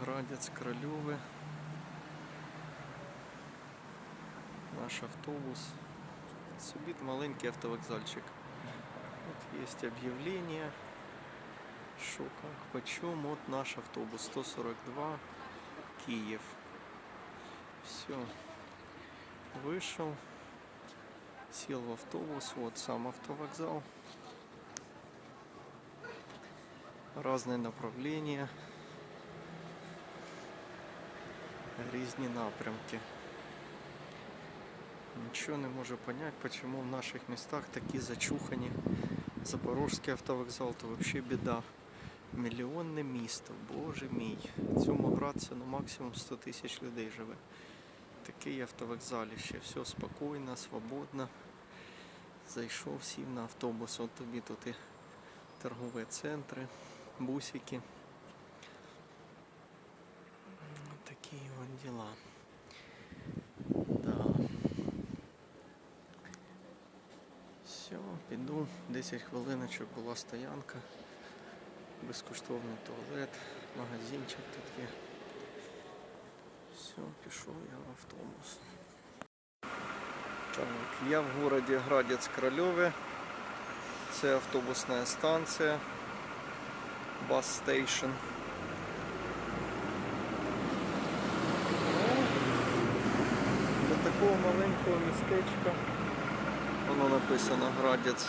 Градець Крольове. Наш автобус. Собі маленький автовокзальчик. Тут есть объявление. Что, как, почем. Вот наш автобус 142 Киев. Все. Вышел. Сел в автобус. Вот сам автовокзал. Разные направления. Різні напрямки. Нічого не можу понять, почему в наших містах такі зачухані. Запорожський автовокзал то взагалі біда. Мільйонне місто, боже мій. В цьому градці ну, максимум 100 тисяч людей живе. Такий автовокзаліще, все спокійно, свободно. Зайшов, сів на автобус, от тобі тут і торгові центри, бусики. Вот такие вот дела. Да. Все, піду. 10 хвилиночок була стоянка. Безкоштовний туалет, магазинчик тут є. Все, пішов я в автобус. Так, я в городі Градець Крольове. Це автобусна станція. Бас стейшн. До такого маленького містечка. Воно написано Градець.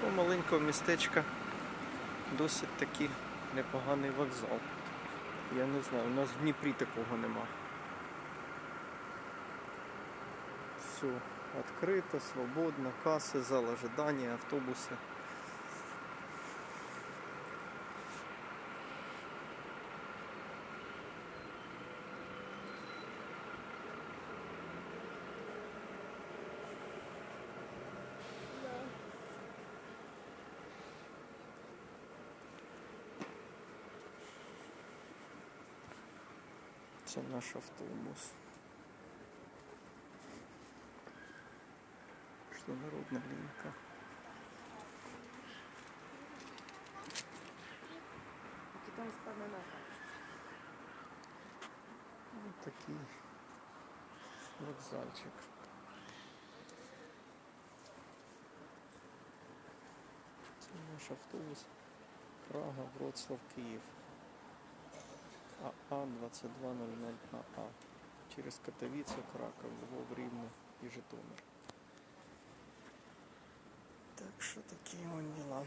Такого маленького містечка досить таки непоганий вокзал. Я не знаю, у нас в Дніпрі такого нема. Все відкрито, свободно, каси, зал ожидання, автобуси. Це наш автобус. Что линка. Китайська нанака. Вот такий вокзальчик. Це наш автобус. Прага, Вроцлав, Київ. АА 2200 АА. Через Катовіцю, Краков, Львов, Рівне і Житомир. Так що такі вон дела.